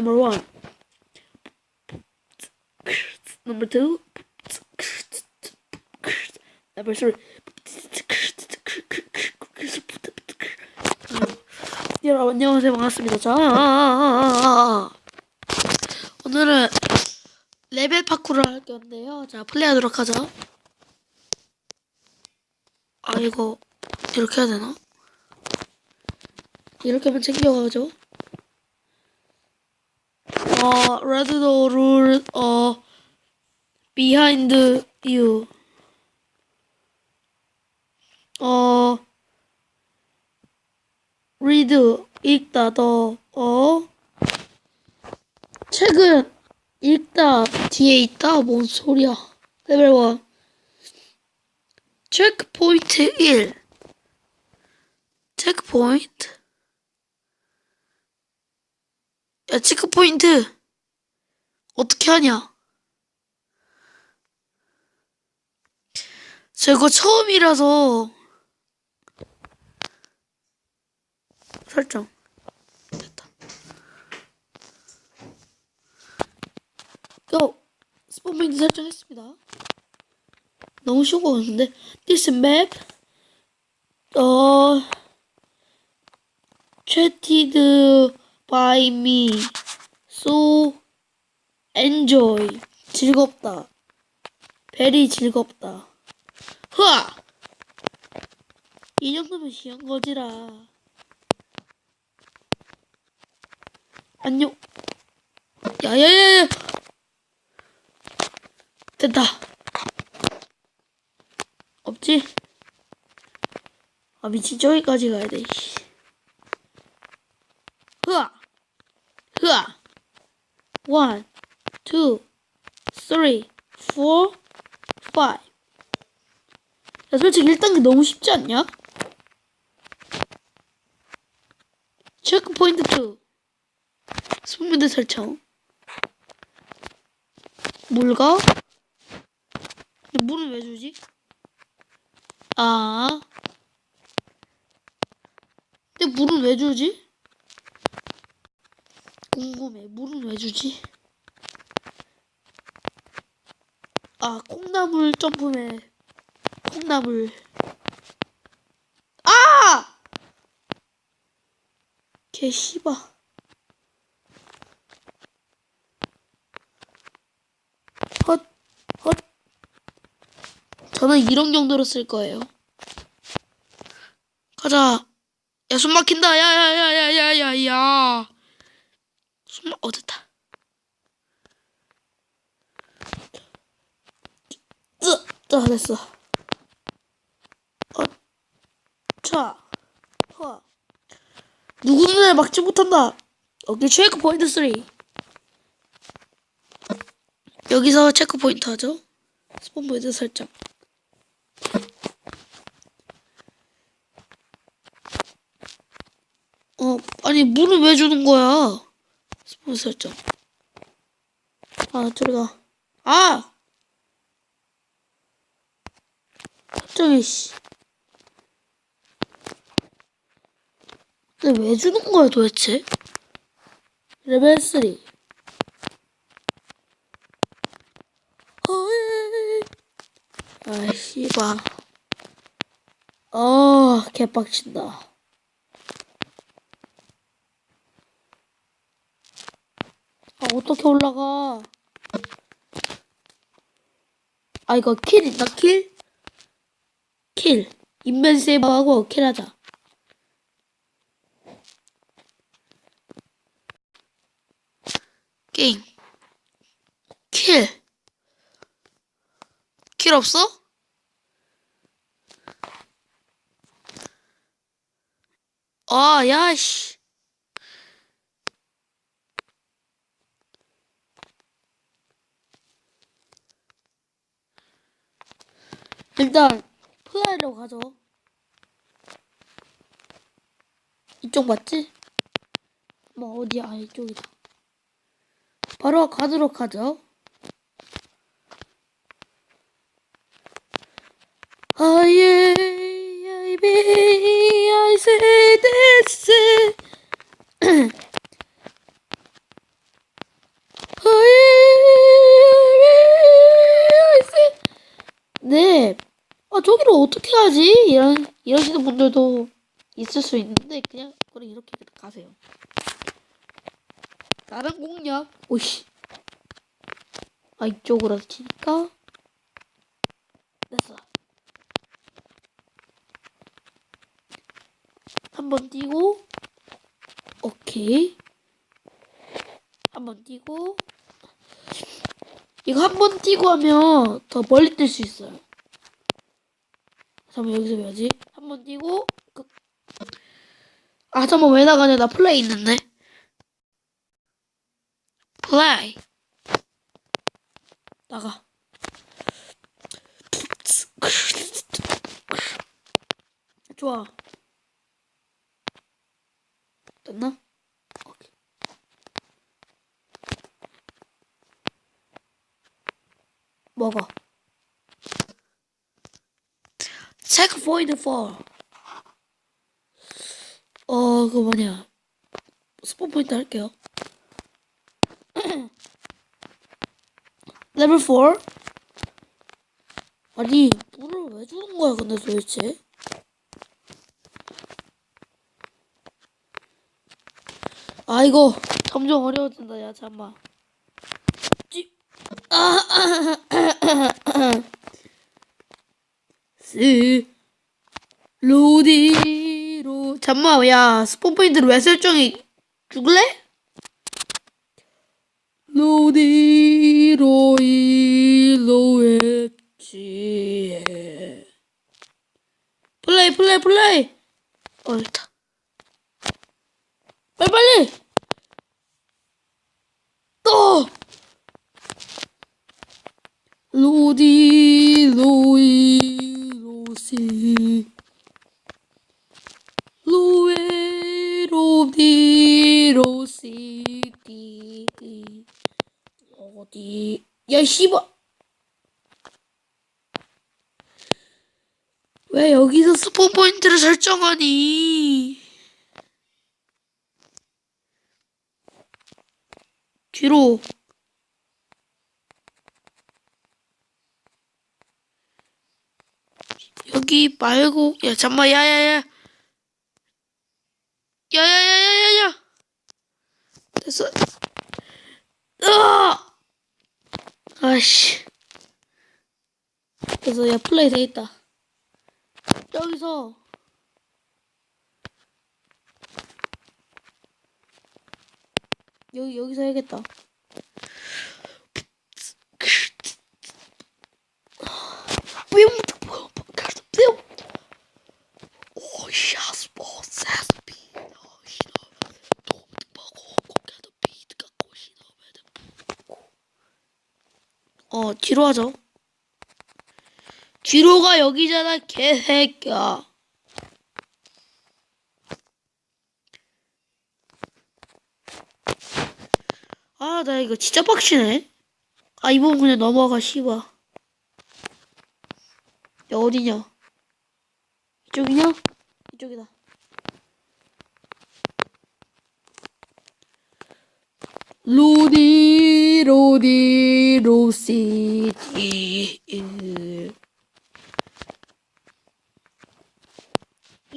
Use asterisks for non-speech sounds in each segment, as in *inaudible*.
Number one. Number two. Number three. 여러분 안녕하세요 반갑습니다. 자 오늘은 레벨 파쿠를 할 건데요. 자 플레이하도록 하죠. 아 이거 이렇게 해야 되나? 이렇게 하면 챙겨가죠. 어 레드도 룰어 비하인드 유 어, read, 읽다, 더, 어, 책은 읽다, 뒤에 있다, 뭔 소리야. 레벨 1. 체크 포인트 1. 체크 포인트. 야, 체크 포인트. 어떻게 하냐? 저 이거 처음이라서 설정 됐다. 고! 스폰 포인트 설정했습니다. 너무 쉬운 거 같은데 This map 어 treated by me so enjoy 즐겁다 very 즐겁다 흐아 이 정도면 쉬운 거지라 안녕. 야야야야. 됐다. 없지? 아 미친 저기까지 가야 돼. 씨. 흐아. 흐아. One, two, three, four, five. 야 솔직히 1단계 너무 쉽지 않냐? 체크 포인트 2. 스폰드 설정. 물가? 근데 물은 왜 주지? 아. 근데 물은 왜 주지? 궁금해. 물은 왜 주지? 아, 콩나물 점프맨. 콩나물. 아! 개 씨바. 헛, 헛. 저는 이런 정도로 쓸 거예요. 가자. 야, 숨 막힌다. 야, 야, 야, 야, 야, 야, 야. 어, 됐다. 으, 자, 됐어. 어, 자, 허. 누구는 막지 못한다. 오케이, 체크 포인트 3. 여기서 체크 포인트 하죠. 스폰 포인트 설정. 어, 아니, 물을 왜 주는 거야? 스폰 설정. 아, 저리 가. 아! 설정이, 씨. 근데 왜 주는 거야, 도대체? 레벨 3. 어이. 아, 씨발. 어, 개빡친다. 아, 어떻게 올라가? 아, 이거 킬 있나, 킬? 킬. 인벤 세이브하고 킬하자. 게임. 킬. 킬 없어? 아, 야, 씨. 일단, 플라이로 가죠. 이쪽 맞지? 뭐, 어디야? 아, 이쪽이다. 바로 가도록 하죠. 아예 I say this 가지? 이런, 이러시는 분들도 있을 수 있는데, 그냥, 그냥 이렇게 가세요. 다른 공략, 오씨. 아, 이쪽으로 치니까. 됐어. 한번 뛰고, 오케이. 한번 뛰고, 이거 한 번 뛰고 하면 더 멀리 뛸 수 있어요. 잠깐만 여기서 해야지. 한 번 뛰고 그... 아 잠깐만 왜 나가냐 나 플레이 있는데. 플레이. 나가. 좋아. 됐나? 먹어. 체크 포인트 4. 어, 그거 뭐냐. 스폰 포인트 할게요. *clears throat* 레벨 4? 아니, 물을 왜 주는 거야, 근데 도대체? 아, 이거 점점 어려워진다, 야, 잠깐만. 찌, 아, 스, *clears throat* *clears throat* 로디로. 잠만, 야, 스폰 포인트를 왜 설정해? 죽을래? 로디로 일로 했지. 플레이, 플레이, 플레이. 어, 됐다. 빨리, 빨리! 또! 로디 로이 로시. 로에 로디 로시디. 어디. 야 씨발. 왜 여기서 스폰 포인트를 설정하니? 뒤로 여기 말고 야 잠만 야야야. 야야야야야야. 됐어. 으아! 아씨. 그래서 야 플레이 돼 있다. 여기서. 여기 여기서 해야겠다. 어, 뒤로 하죠. 뒤로가 여기잖아, 개새끼야. 아, 나 이거 진짜 빡치네. 아, 이번 그냥 넘어가, 씨발. 야, 어디냐? 이쪽이냐? 이쪽이다. 로디, 로디, 로시디.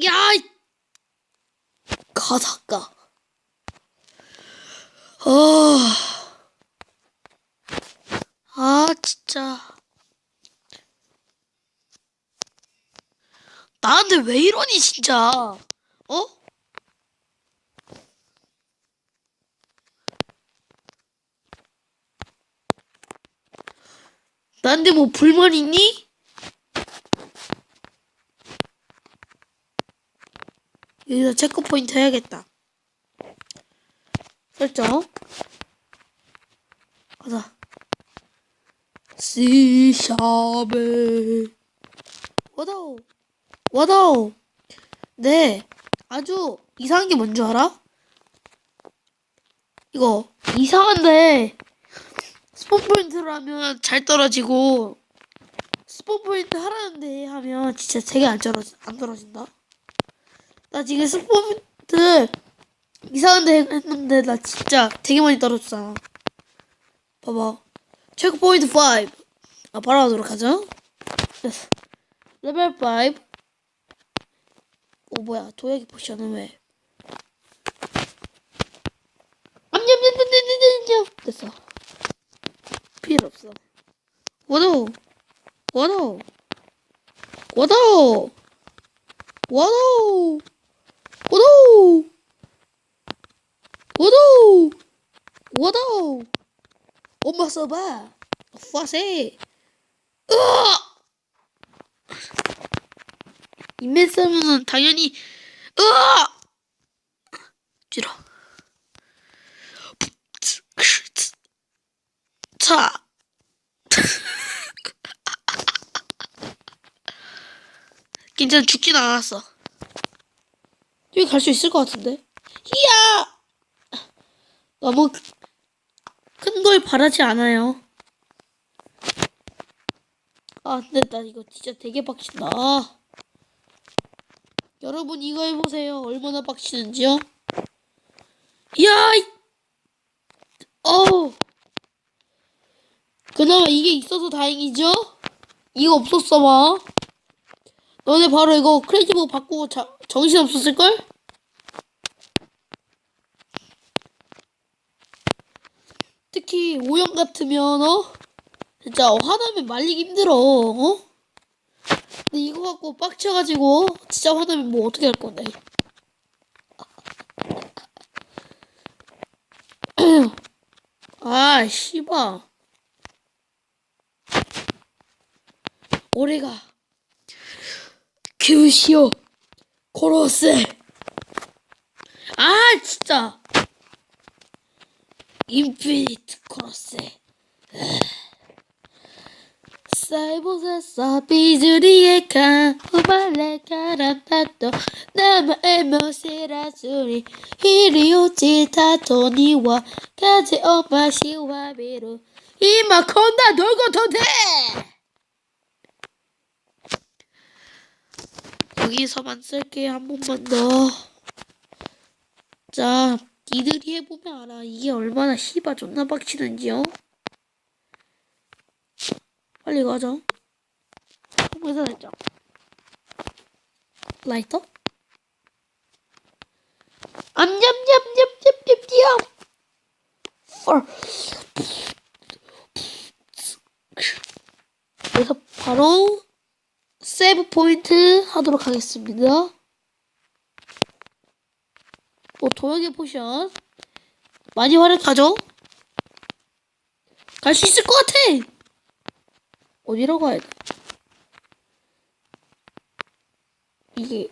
야! 이- 가사가. 아, 아, 진짜. 나한테 왜 이러니, 진짜. 어? 나한테 뭐 불만 있니? 여기다 체크 포인트 해야겠다. 설정. 가자. C샵에 와다오 와다오 네 아주 이상한 게 뭔지 알아? 이거 이상한데 스폰 포인트를 하면 잘 떨어지고 스폰 포인트 하라는데 하면 진짜 되게 안 떨어지 안 떨어진다. 나 지금 스폰 포인트 이상한데 했는데 나 진짜 되게 많이 떨어졌잖아. 봐봐. 체크 포인트 5. 아 바로 하도록 하죠. 됐어. 레벨 5. 어 뭐야 도약이 포션은 왜? 암냠냠냠냠냠냠 됐어. 필요 없어. 워더! 워더! 워더! 워더! 워더! 워더! 워더! 엄마 써봐! 파세! 으아! 인맨 싸면은 당연히, 으아! 뒤로. 차! 괜찮아 죽진 않았어. 여기 갈 수 있을 것 같은데. 히야! 너무 큰 걸 바라지 않아요. 아, 근데 나 이거 진짜 되게 빡친다. 아. 여러분 이거 해보세요. 얼마나 빡치는지요? 야! 이- 어우. 그나마 이게 있어서 다행이죠? 이거 없었어 봐. 너네 바로 이거 크레이지버 바꾸고 자, 정신 없었을걸? 특히 오형 같으면 어? 진짜 화나면 말리기 힘들어 어? 근데 이거 갖고 빡쳐가지고 진짜 화나면 뭐 어떻게 할 건데 *clears throat* 아 씨발 올해가 急死を殺せああ、ちょっとインフィニット殺せ。細胞ザサビジュリエカ生まれからだと。名前も知らずに日に落ちたとには風を増しわびる。今こんなどことで？ 여기서만 쓸게요 한 번만 더. 자, 니들이 해보면 알아. 이게 얼마나 씨바 존나 빡치는지요? 빨리 가자. 한번더 했죠. 라이터? 암냠냠냠냠냠냠. 펄. 그래서 바로 세이브 포인트 하도록 하겠습니다. 어, 도약의 포션. 많이 활약하죠? 갈 수 있을 것 같아! 어디로 가야 돼? 이게,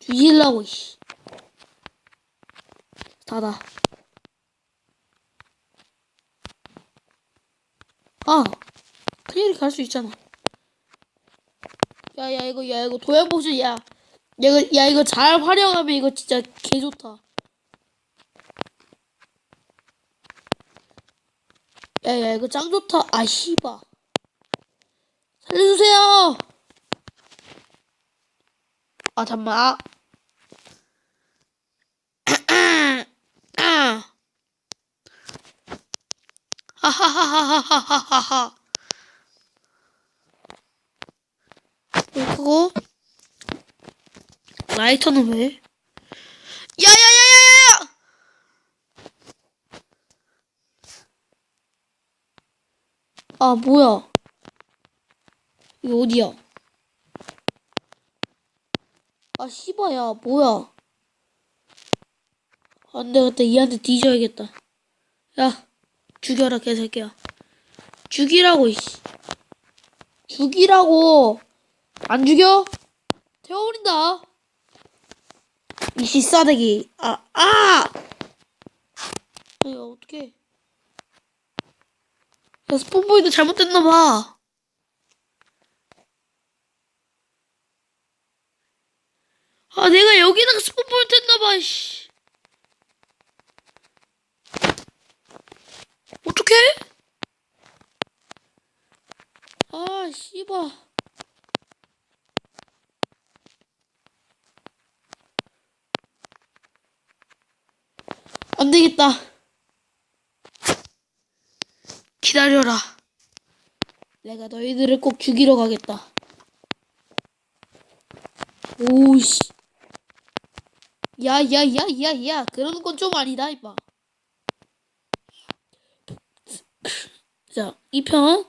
뒤질라고, 씨. 닫아. 아! 큰일이 갈수 있잖아. 야, 야, 이거, 야, 이거 포션, 야. 야, 이거, 야, 이거 잘 활용하면 이거 진짜 개 좋다. 야, 야, 이거 짱 좋다. 아, 씨바. 살려주세요! 아, 잠만. 아. *clears throat* 하하하하하하하 그리고 라이터는 왜? 야야야야야야! 아 뭐야? 이거 어디야? 아 씨바야 뭐야? 안 되겠다 얘한테 뒤져야겠다. 야 죽여라 개새끼야. 죽이라고 이씨. 죽이라고. 안 죽여? 태워버린다. 이씨 싸대기. 아, 아! 이거 어떡해. 야, 스폰보이도 잘못됐나봐. 아, 내가 여기다가 스폰보이드 했나봐, 씨. 어떡해? 아, 씨발. 안 되겠다. 기다려라. 내가 너희들을 꼭 죽이러 가겠다. 오씨. 야 야 야 야 야 그러는 건 좀 아니다 임마 자 2편